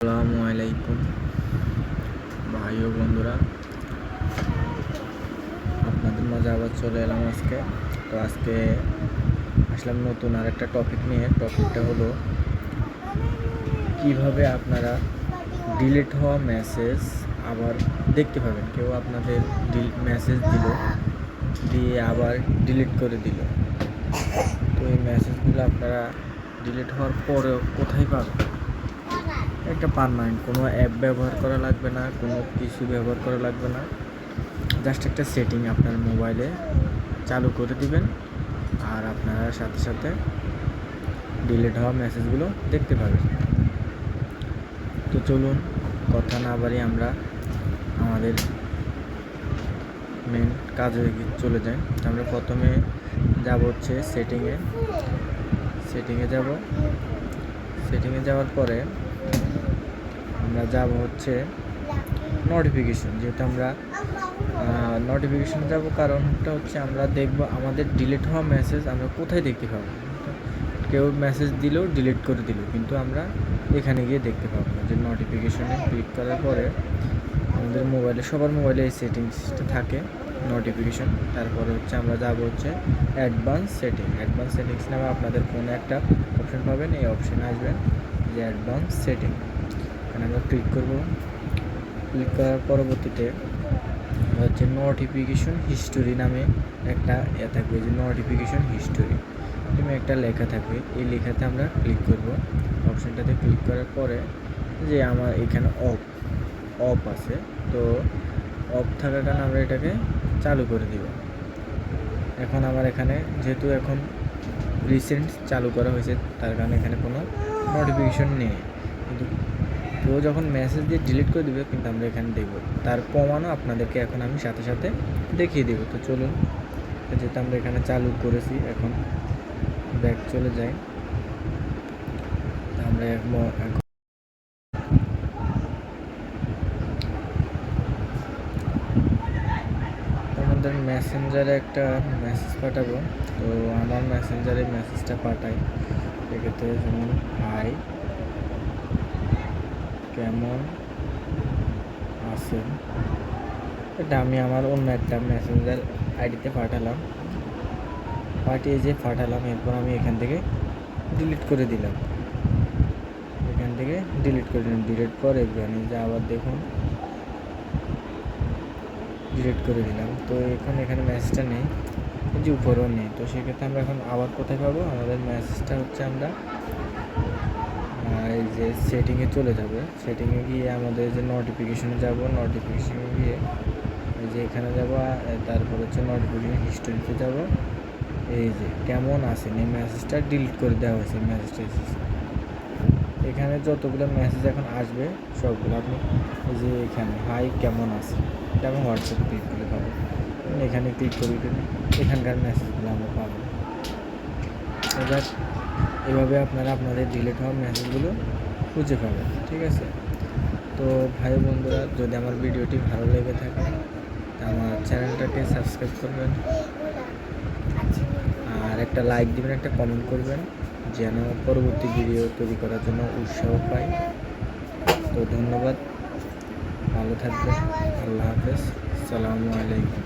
আসসালামু আলাইকুম ভাই ও বন্ধুরা। আপনাদের মাঝে আবার চলে এলাম আজকে। তো আজকে আসলাম নতুন আর একটা টপিক নিয়ে। টপিকটা হলো, কীভাবে আপনারা ডিলিট হওয়া মেসেজ আবার দেখতে পাবেন? কেউ আপনাদের মেসেজ দিল, দিয়ে আবার ডিলিট করে দিল। তো এই মেসেজগুলো আপনারা ডিলিট হওয়ার পরেও কোথায় পাবেন? একটা পারমানেন্ট কোনো অ্যাপ ব্যবহার করা লাগবে না, কোনো কিছু ব্যবহার করা লাগবে না। জাস্ট একটা সেটিং আপনার মোবাইলে চালু করে দিবেন আর আপনারা সাথে সাথে ডিলিট হওয়া মেসেজগুলো দেখতে পাবেন। তো চলুন, কথা না বাড়ি আমরা আমাদের মেন কাজে চলে যাই। আমরা প্রথমে যাব হচ্ছে সেটিংয়ে সেটিংয়ে যাব। সেটিংয়ে যাওয়ার পরে আমরা যাব হচ্ছে নোটিফিকেশন যেহেতু আমরা নোটিফিকেশন যাব, কারণটা হচ্ছে আমরা দেখব আমাদের ডিলিট হওয়া মেসেজ আমরা কোথায় দেখতে পাবো? কেউ মেসেজ দিলেও ডিলিট করে দিল, কিন্তু আমরা এখানে গিয়ে দেখতে পাবো যে নোটিফিকেশনে ক্লিক করার পরে আমাদের মোবাইলে সবার মোবাইলে এই সেটিংসটা থাকে নোটিফিকেশন তারপরে হচ্ছে আমরা যাব হচ্ছে অ্যাডভান্স সেটিং অ্যাডভান্স সেটিংস নামে আপনাদের ফোনে একটা অপশন পাবেন, এই অপশানে আসবেন যে অ্যাডভান্স সেটিং এখানে আমরা ক্লিক করব। ক্লিক করার পরবর্তীতে হচ্ছে নোটিফিকেশন হিস্টোরি নামে একটা এ থাকবে যে নোটিফিকেশন হিস্টোরি তুমি একটা লেখা থাকবে। এই লেখাতে আমরা ক্লিক করব। অপশানটাতে ক্লিক করার পরে যে আমার এখানে অফ অফ আছে। তো অফ থাকার কারণে আমরা এটাকে চালু করে দিব। এখন আমার এখানে যেহেতু এখন রিসেন্ট চালু করা হয়েছে, তার কারণে এখানে কোনো নোটিফিকেশন নেই। কিন্তু কেউ যখন মেসেজ দিয়ে ডিলিট করে দিবে, কিন্তু আমরা এখানে দেখব। তার প্রমাণও আপনাদেরকে এখন আমি সাথে সাথে দেখিয়ে দেবো। তো চলুন, যেহেতু আমরা এখানে চালু করেছি, এখন ব্যাক চলে যাই। তা আমরা এখন আমাদের মেসেঞ্জারে একটা মেসেজ পাঠাবো। তো আমার মেসেঞ্জারে মেসেজটা পাঠাই। সেক্ষেত্রে যেমন হাই কেমন আছেন? এটা আমি আমার অন্য একটা মেসেঞ্জার আইডিতে পাঠালাম। পাঠিয়ে যে পাঠালাম, এরপর আমি এখান থেকে ডিলিট করে দিলাম। এখান থেকে ডিলিট করে দিলাম। ডিলিট পরে এখানে যে আবার দেখুন ডিলিট করে দিলাম। তো এখন এখানে মেসেজটা নেই যে উপরেও নেই। তো সেক্ষেত্রে আমরা এখন আবার কোথায় পাবো? আমাদের মেসেজটা হচ্ছে আমরা এই যে সেটিংয়ে চলে যাবে। সেটিংয়ে গিয়ে আমাদের যে নোটিফিকেশনে যাব নোটিফিকেশনে গিয়ে এই যে এখানে যাব তারপর হচ্ছে নোটিফিকেশন হিস্টোরিতে যাব। এই যে কেমন আছেন এই মেসেজটা ডিলিট করে দেওয়া হয়েছে মেসেজটা এখানে যতগুলো মেসেজ এখন আসবে, সবগুলো আপনি এই যে এখানে হাই কেমন আছে? আমি হোয়াটসঅ্যাপ ক্লিক করে পাবো। এখানে ক্লিক করি এখানকার মেসেজগুলো আমরা পাবো। এবার এভাবে আপনারা আপনাদের ডিলিট হওয়া মেসেজগুলো খুঁজে পাবেন, ঠিক আছে? তো ভাই বন্ধুরা, যদি আমার ভিডিওটি ভালো লেগে থাকে আমার চ্যানেলটাকে সাবস্ক্রাইব করবেন। আর একটা লাইক দিবেন, একটা কমেন্ট করবেন, যেন পরবর্তী ভিডিও তৈরি করার জন্য উৎসাহ পাই। তো ধন্যবাদ, ভালো থাকবেন, আল্লাহ হাফেজ, সালামু আলাইকুম।